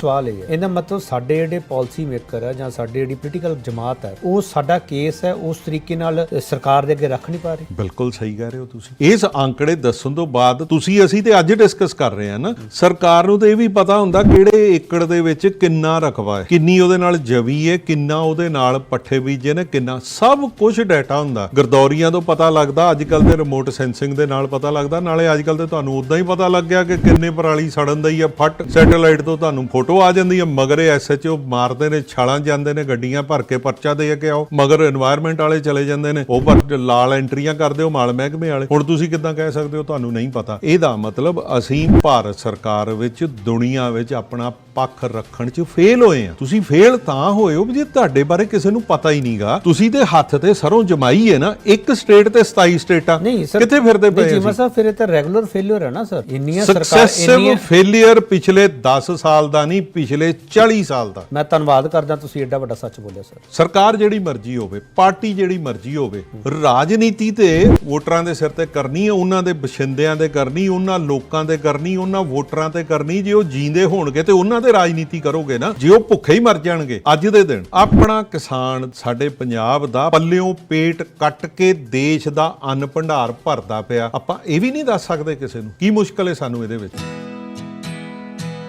ਸਵਾਲ ਇਹ ਹੈ। ਇਹਦਾ ਮਤਲਬ ਸਾਡੇ ਜਿਹੜੇ ਪਾਲਿਸੀ ਮੇਕਰ ਹੈ ਜਾਂ ਸਾਡੇ ਜਿਹੜੀ ਪੋਲੀਟੀਕਲ ਜਮਾਤ ਹੈ ਉਹ ਸਾਡਾ ਕੇਸ ਹੈ, ਉਸ ਤਰੀਕੇ ਨਾਲ ਸਰਕਾਰ ਦੇ ਅੱਗੇ ਰੱਖ ਨਹੀਂ ਪਾ ਰਹੀ। ਬਿਲਕੁਲ ਸਹੀ ਕਹਿ ਰਹੇ ਹੋ ਤੁਸੀਂ। ਇਸ ਅੰਕੜੇ ਦੱਸਣ ਤੋਂ ਬਾਅਦ ਤੁਸੀਂ ਅਸੀਂ ਤੇ ਅੱਜ ਡਿਸਕਸ ਕਰ ਰਹੇ ਹਾਂ ਨਾ, ਸਰਕਾਰ ਨੂੰ ਤਾਂ ਇਹ ਵੀ ਪਤਾ ਹੁੰਦਾ ਕਿਹੜੇ ਏਕੜ ਦੇ ਵਿੱਚ ਕਿੰਨਾ ਰਕਬਾ ਹੈ, ਕਿੰਨੀ ਉਹਦੇ ਨਾਲ ਜਵੀ ਹੈ, ਕਿੰਨਾ ਉਹਦੇ ਨਾਲ ਪੱਠੇ ਬੀਜੇ ਨੇ, ਕਿੰਨਾ। ਸਭ ਕੁਝ ਡਾਟਾ ਹੁੰਦਾ। ਗਰਦੌਰੀਆਂ ਤੋਂ ਪਤਾ ਲੱਗਦਾ ਅੱਜ ਕੱਲ ਦੇ ਰਿਮੋਟ ਸੈਂਸਿੰਗ ਦੇ ਨਾਲ ਪਤਾ ਲੱਗਦਾ, ਨਾਲੇ ਅੱਜ ਕੱਲ ਤੇ ਤੁਹਾਨੂੰ ਉਦਾਂ ਹੀ ਪਤਾ ਲੱਗ ਗਿਆ ਕਿ ਕਿੰਨੇ ਪਰਾਲੀ ਸੜਨ ਦਾ ਹੀ ਹੈ ਫੱਟ। ਸੈਟੇਲਾਈਟ ਤੋਂ ਤੁਹਾਨੂੰ ਫੋਟੋ ਫੋਟੋ ਆ ਜਾਂਦੀ ਹੈ ਮਗਰੇ ਐਸਐਚਓ ਮਾਰਦੇ ਨੇ ਛਾਲਾਂ ਜਾਂਦੇ ਨੇ ਗੱਡੀਆਂ ਭਰ ਕੇ ਪਰਚਾ ਦੇ ਕੇ ਆਓ। ਮਗਰ এনवायरमेंट ਵਾਲੇ ਚਲੇ ਜਾਂਦੇ ਨੇ ਉਹ ਪਰ ਲਾਲ ਐਂਟਰੀਆਂ ਕਰਦੇ ਹੋ ਮਾਲ ਮਹਿਕਮੇ ਵਾਲੇ। ਹੁਣ ਤੁਸੀਂ ਕਿੱਦਾਂ ਕਹਿ ਸਕਦੇ ਹੋ ਤੁਹਾਨੂੰ ਨਹੀਂ ਪਤਾ। ਇਹਦਾ ਮਤਲਬ ਅਸੀਂ ਭਾਰਤ ਸਰਕਾਰ ਵਿੱਚ ਦੁਨੀਆ ਵਿੱਚ ਆਪਣਾ ਪੱਖ ਰੱਖਣ 'ਚ ਫੇਲ ਹੋਏ ਆ ਤੁਸੀਂ ਫੇਲ ਤਾਂ ਹੋਏ ਹੋ ਜੇ ਤੁਹਾਡੇ ਬਾਰੇ ਕਿਸੇ ਨੂੰ ਪਤਾ ਹੀ ਨਹੀਂਗਾ। ਤੁਸੀਂ ਤੇ ਹੱਥ ਤੇ ਸਰੋਂ ਜਮਾਈ ਹੈ ਨਾ ਇੱਕ ਸਟੇਟ ਤੇ 27 ਸਟੇਟਾਂ। ਕਿੱਥੇ ਫਿਰਦੇ ਪਏ ਜੀ ਜੀਮਾ ਫਿਰ ਇਹ ਤਾਂ ਰੈਗੂਲਰ ਫੇਲਿਅਰ ਹੈ ਨਾ ਸਰ। ਇੰਨੀਆਂ ਸਰਕਾਰ ਇੰਨੀਆਂ ਫੇਲਿਅਰ ਪਿਛਲੇ 10 ਸਾਲ ਦਾ ਨਹੀਂ ਨਹੀਂ ਪਿਛਲੇ 40 ਸਾਲ ਦਾ। ਮੈਂ ਧੰਨਵਾਦ ਕਰਦਾ ਤੁਸੀਂ ਐਡਾ ਵੱਡਾ ਸੱਚ ਬੋਲਿਆ ਸਰ। ਸਰਕਾਰ ਜਿਹੜੀ ਮਰਜ਼ੀ ਹੋਵੇ ਪਾਰਟੀ ਜਿਹੜੀ ਮਰਜ਼ੀ ਹੋਵੇ ਰਾਜਨੀਤੀ ਤੇ ਵੋਟਰਾਂ ਦੇ ਸਿਰ ਤੇ ਕਰਨੀ ਹੈ ਉਹਨਾਂ ਦੇ ਬਸ਼ਿੰਦਿਆਂ ਦੇ ਕਰਨੀ ਉਹਨਾਂ ਲੋਕਾਂ ਦੇ ਕਰਨੀ ਉਹਨਾਂ ਵੋਟਰਾਂ ਤੇ ਕਰਨੀ ਜੇ ਉਹ ਜੀਂਦੇ ਹੋਣਗੇ ਤੇ ਉਹਨਾਂ ਤੇ ਰਾਜਨੀਤੀ ਕਰੋਗੇ ਨਾ ਜੇ ਉਹ ਭੁੱਖੇ ਹੀ ਮਰ ਜਾਣਗੇ ਅੱਜ ਦੇ ਦਿਨ ਆਪਣਾ ਕਿਸਾਨ ਸਾਡੇ ਪੰਜਾਬ ਦਾ ਪੱਲਿਓਂ ਪੇਟ ਕੱਟ ਕੇ ਦੇਸ਼ ਦਾ ਅੰਨ ਭੰਡਾਰ ਭਰਦਾ ਪਿਆ ਆਪਾਂ ਇਹ ਵੀ ਨਹੀਂ ਦੱਸ ਸਕਦੇ ਕਿਸੇ ਨੂੰ ਕੀ ਮੁਸ਼ਕਲ ਹੈ ਸਾਨੂੰ ਇਹਦੇ ਵਿੱਚ?